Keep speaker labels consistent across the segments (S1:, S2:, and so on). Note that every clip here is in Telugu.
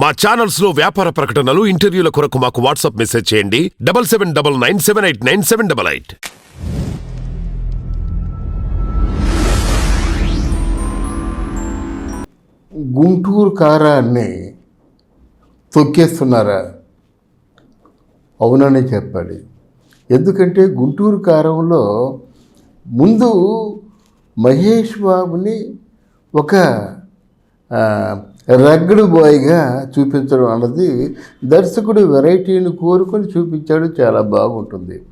S1: మా ఛానల్స్లో వ్యాపార ప్రకటనలు ఇంటర్వ్యూల కొరకు మాకు వాట్సాప్ మెసేజ్ చేయండి. Double seven double nine seven eight nine seven double eight.
S2: Guntur కారాన్ని తొక్కేస్తున్నారా? అవుననే చెప్పాలి. ఎందుకంటే గుంటూరు కారంలో ముందు మహేష్ బాబుని ఒక రగ్గడు బాయ్గా చూపించడం అన్నది దర్శకుడు వెరైటీని కోరుకొని చూపించాడు చాలా బాగుంటుంది.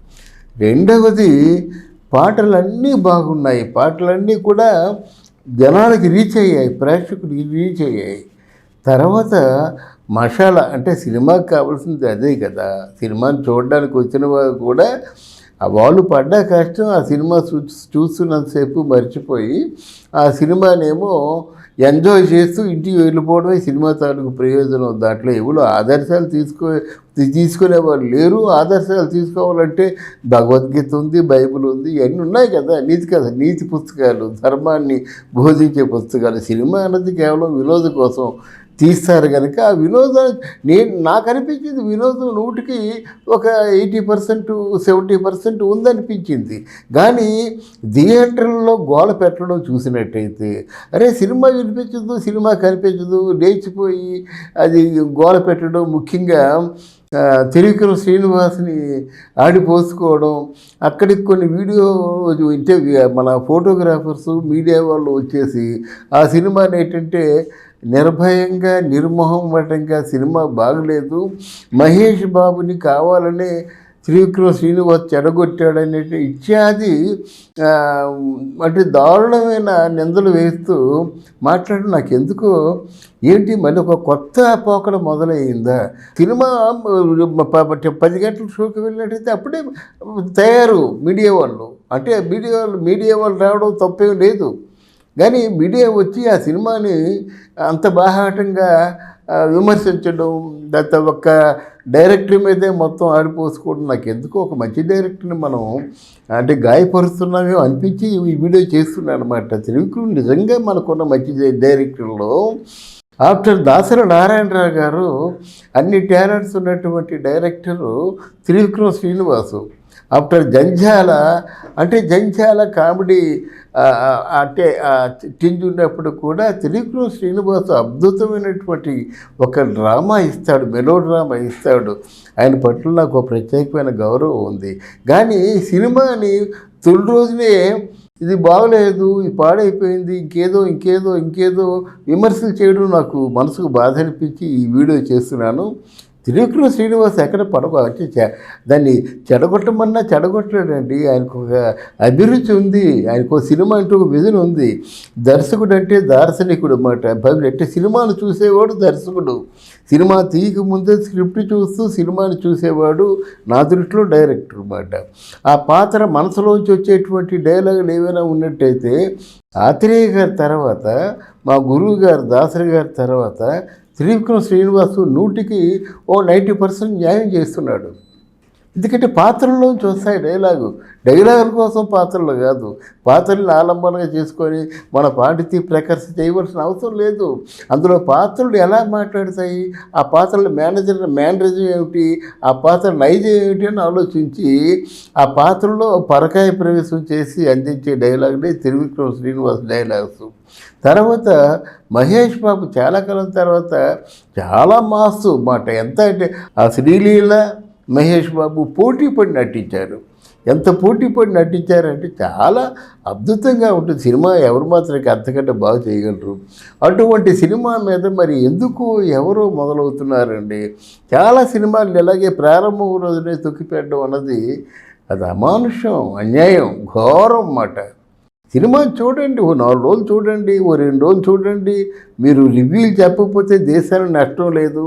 S2: రెండవది పాటలన్నీ బాగున్నాయి. పాటలన్నీ కూడా జనాలకి రీచ్ అయ్యాయి ప్రేక్షకుడికి రీచ్ అయ్యాయి. తర్వాత మషాల అంటే సినిమాకి కావాల్సింది అదే కదా. సినిమాని చూడడానికి వచ్చిన వారు కూడా వాళ్ళు పడ్డ కష్టం ఆ సినిమా చూ చూస్తున్నంతసేపు మర్చిపోయి ఆ సినిమానేమో ఎంజాయ్ చేస్తూ ఇంటికి వెళ్ళిపోవడమే సినిమా తాలూకు ప్రయోజనం. దాంట్లో ఎవరు ఆదర్శాలు తీసుకో తీసుకునే వాళ్ళు లేరు. ఆదర్శాలు తీసుకోవాలంటే భగవద్గీత ఉంది బైబిల్ ఉంది ఇవన్నీ ఉన్నాయి కదా. నీతి కథ నీతి పుస్తకాలు ధర్మాన్ని బోధించే పుస్తకాలు. సినిమా అన్నది కేవలం వినోద కోసం తీస్తారు కనుక ఆ వినోదం నేను నాకు అనిపించింది వినోదం నూటికి ఒక ఎయిటీ పర్సెంట్ సెవెంటీ పర్సెంట్ ఉందనిపించింది. కానీ థియేటర్లో గోల పెట్టడం చూసినట్టయితే అరే సినిమా వినిపించదు సినిమా కనిపించదు లేచిపోయి అది గోల పెట్టడం ముఖ్యంగా ఆ, శ్రీనివాస్ని ఆడిపోసుకోవడం అక్కడికి కొన్ని వీడియో అంటే మన ఫోటోగ్రాఫర్స్ మీడియా వాళ్ళు వచ్చేసి ఆ సినిమాని ఏంటంటే నిర్భయంగా నిర్మోహమటంగా సినిమా బాగలేదు. మహేష్ బాబుని కావాలనే త్రివిక్రమ శ్రీనివాస్ చెడగొట్టాడనే ఇత్యాది ఆ, అంటే దారుణమైన నిందలు వేస్తూ మాట్లాడి నాకు ఎందుకో ఏంటి మళ్ళీ ఒక కొత్త పోకడ మొదలయ్యిందా సినిమా పది గంటల షోకి వెళ్ళినట్టయితే అప్పుడే తయారు మీడియా వాళ్ళు. అంటే మీడియా వాళ్ళు మీడియా వాళ్ళు రావడం తప్పేం లేదు. కానీ మీడియా వచ్చి ఆ సినిమాని అంత బాహాటంగా విమర్శించడం లేకపోతే ఒక డైరెక్టర్ మీదే మొత్తం ఆడిపోసుకోవడం నాకు ఎందుకో ఒక మంచి డైరెక్టర్ని మనం అంటే గాయపరుస్తున్నామేమో అనిపించి ఈ వీడియో చేస్తున్నాను అనమాట త్రివిక్రమ్ నిజంగా మనకున్న మంచి డైరెక్టర్లో ఆఫ్టర్ దాసరి నారాయణరావు గారు అన్ని టాలెంట్స్ ఉన్నటువంటి డైరెక్టరు త్రివిక్రమ శ్రీనివాసు. ఆఫ్టర్ జంజాల అంటే జంజాల కామెడీ అంటే టింజ్ ఉన్నప్పుడు కూడా త్రివిక్రమ శ్రీనివాసు అద్భుతమైనటువంటి ఒక డ్రామా ఇస్తాడు మెలో డ్రామా ఇస్తాడు. ఆయన పట్ల నాకు ప్రత్యేకమైన గౌరవం ఉంది. కానీ సినిమాని తొలి రోజునే ఇది బాగలేదు ఇది పాడైపోయింది ఇంకేదో ఇంకేదో ఇంకేదో విమర్శలు చేయడం నాకు మనసుకు బాధ అనిపించి ఈ వీడియో చేస్తున్నాను. త్రివిక్రమ శ్రీనివాస్ ఎక్కడ పడక చె- దాన్ని చెడగొట్టమన్నా చెడగొట్టలేడండి ఆయనకు ఒక అభిరుచి ఉంది. ఆయనకు ఒక సినిమా అంటూ ఒక విజన్ ఉంది. దర్శకుడు అంటే దార్శనికుడు అన్నమాట. భవి- అంటే సినిమాను చూసేవాడు దర్శకుడు. సినిమా తీయక ముందే స్క్రిప్ట్ చూస్తూ సినిమాను చూసేవాడు నా దృష్టిలో డైరెక్టర్ అన్నమాట. ఆ పాత్ర మనసులోంచి వచ్చేటువంటి డైలాగులు ఏవైనా ఉన్నట్టయితే ఆత్రేయ గారి తర్వాత మా గురువు గారు దాసరి గారి తర్వాత త్రివిక్రమ శ్రీనివాసు నూటికి ఓ నైంటీ పర్సెంట్ న్యాయం చేస్తున్నాడు. ఎందుకంటే పాత్రల్లోంచి వస్తాయి డైలాగు. డైలాగుల కోసం పాత్రలు కాదు. పాత్రల్ని ఆలంబనగా చేసుకొని మన పాండితీ ప్రకర్ష చేయవలసిన అవసరం లేదు. అందులో పాత్రలు ఎలా మాట్లాడతాయి? ఆ పాత్రల మేనేజర్ మేనరిజం ఏమిటి? ఆ పాత్ర నైజం ఏమిటి అని ఆలోచించి ఆ పాత్రలో పరకాయ ప్రవేశం చేసి అందించే డైలాగులే త్రివిక్రమ శ్రీనివాస్ డైలాగ్స్. తర్వాత మహేష్ బాబు చాలా కాలం తర్వాత చాలా మాస్ మాట. ఎంత అంటే ఆ శ్రీలీల మహేష్ బాబు పోటీ పడి నటించారు. ఎంత పోటీ పడి నటించారంటే చాలా అద్భుతంగా ఉంటుంది. సినిమా ఎవరు మాత్రం అంతకంటే బాగా చేయగలరు. అటువంటి సినిమా మీద మరి ఎందుకు ఎవరు మొదలవుతున్నారండి? చాలా సినిమాలు ఇలాగే ప్రారంభం రోజునే తొక్కిపెట్టడం అన్నది అది అమానుషం అన్యాయం ఘోరం అన్నమాట. సినిమా చూడండి ఓ నాలుగు రోజులు చూడండి ఓ రెండు రోజులు చూడండి. మీరు రివ్యూలు చెప్పకపోతే దేశానికి నష్టం లేదు.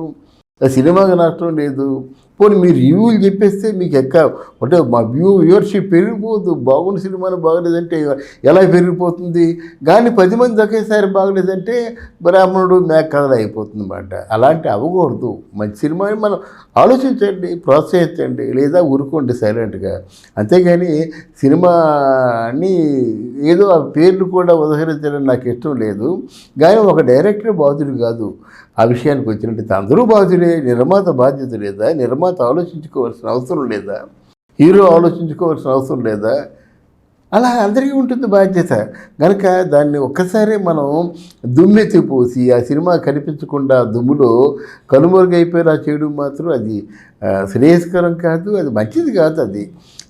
S2: ఆ సినిమాకి నష్టం లేదు. పోనీ మీరు రివ్యూలు చెప్పేస్తే మీకు ఎక్క అంటే మా వ్యూ వ్యూవర్షిప్ పెరిగిపోదు. బాగున్న సినిమాలు బాగలేదంటే ఎలా పెరిగిపోతుంది? కానీ పది మంది ఒకేసారి బాగలేదంటే బ్రాహ్మణుడు మేక కథలు అయిపోతుంది అన్నమాట అలాంటి అవ్వకూడదు. మంచి సినిమాని మనం ఆలోచించండి ప్రోత్సహించండి లేదా ఊరుకోండి సైలెంట్గా. అంతేగాని సినిమాని ఏదో ఆ పేర్లు కూడా ఉదహరించడం నాకు ఇష్టం లేదు. కానీ ఒక డైరెక్టర్ బాధ్యుడు కాదు. ఆ విషయానికి వచ్చినట్టు అందరూ బాధ్యులే నిర్మాత బాధ్యత లేదా నిర్మాత ఆలోచించుకోవాల్సిన అవసరం లేదా? హీరో ఆలోచించుకోవాల్సిన అవసరం లేదా? అలా అందరికీ ఉంటుంది బాధ్యత. కనుక దాన్ని ఒక్కసారి మనం దుమ్మెత్తి పోసి ఆ సినిమా కనిపించకుండా దుమ్ములో కనుమరుగైపోయేలా చేయడం మాత్రం అది శ్రేయస్కరం కాదు అది మంచిది కాదు అది.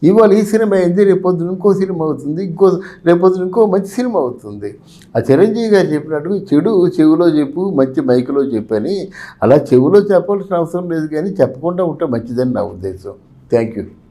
S2: ఇవాళ ఈ సినిమా అయింది రేపొద్దున ఇంకో సినిమా అవుతుంది ఇంకో రేపొద్దున ఇంకో మంచి సినిమా అవుతుంది. ఆ చిరంజీవి గారు చెప్పినట్టు చెడు చెవిలో చెప్పు మంచి మైకులో చెప్పని అలా చెవిలో చెప్పాల్సిన అవసరం లేదు కానీ చెప్పకుండా ఉంటే మంచిదని నా ఉద్దేశం. Thank you.